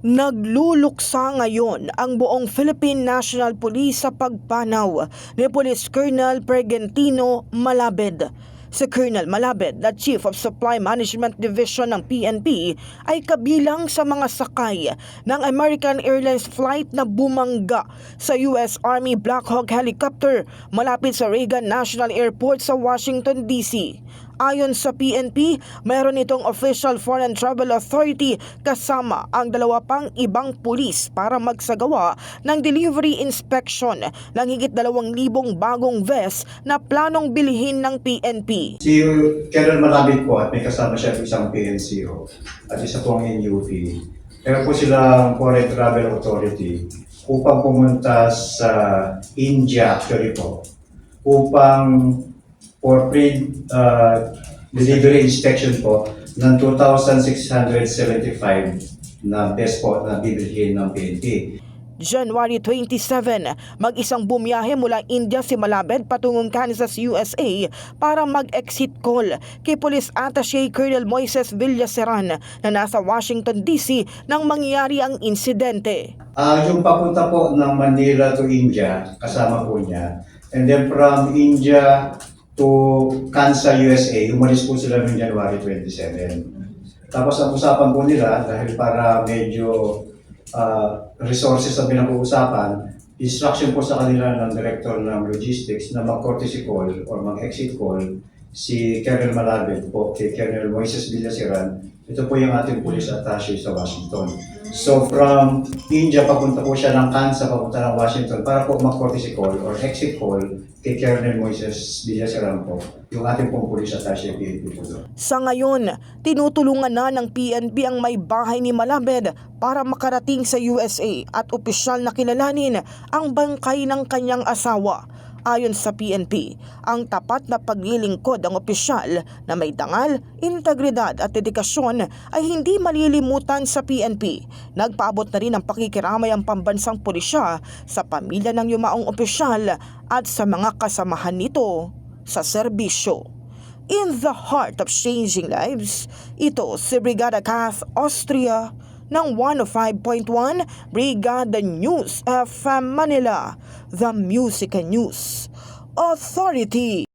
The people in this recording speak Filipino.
Nagluluksa ngayon ang buong Philippine National Police sa pagpanaw ni Police Colonel Pergentino Malabed. Si Colonel Malabed, na Chief of Supply Management Division ng PNP, ay kabilang sa mga sakay ng American Airlines flight na bumangga sa US Army Black Hawk helicopter malapit sa Reagan National Airport sa Washington, D.C. Ayon sa PNP, mayroon itong Official Foreign Travel Authority kasama ang dalawa pang ibang pulis para magsagawa ng delivery inspection ng higit dalawang libong bagong vest na planong bilhin ng PNP. Si Colonel Malabit po at may kasama siya isang PNCO at isa pong NUP. Meron po silang Foreign Travel Authority upang pumunta sa India actually po upang for pre uh, delivery inspection po ng 2,675 na best po na bibilhin ng PNP. January 27, mag-isang bumiyahe mula India si Malabed patungong Kansas, USA para mag-exit call kay Police Attaché Colonel Moises Villaseran na nasa Washington DC nang mangyari ang insidente. Ah, yung papunta po ng Manila to India, kasama po niya. And then from India to Kansas, USA, umalis po sila noong January 27. Tapos ang usapan po nila, dahil para medyo ah, resources ang pinag-uusapan, instruction po sa kanila ng Director ng Logistics na mag-courtesy call or mag-exit call si Colonel Malabed po kay Colonel Moises Villasiran. Ito po yung ating police attaché sa Washington. So from India, papunta po siya ng Kansas, papunta ng Washington para po mag-courtesy call or exit call kay Colonel Moises Villasiran po, yung ating pong police attaché PNP po doon. Sa ngayon, tinutulungan na ng PNP ang may bahay ni Malabed para makarating sa USA at opisyal na kilalanin ang bangkay ng kanyang asawa. Ayon sa PNP, ang tapat na paglilingkod ng opisyal na may dangal, integridad at dedikasyon ay hindi malilimutan sa PNP. Nagpaabot na rin ng pakikiramay ang pambansang pulisya sa pamilya ng yumaong opisyal at sa mga kasamahan nito sa serbisyo. In the heart of changing lives, ito si Brigada Kath Austria ng 105.1 Brigada News FM Manila, The Music News Authority.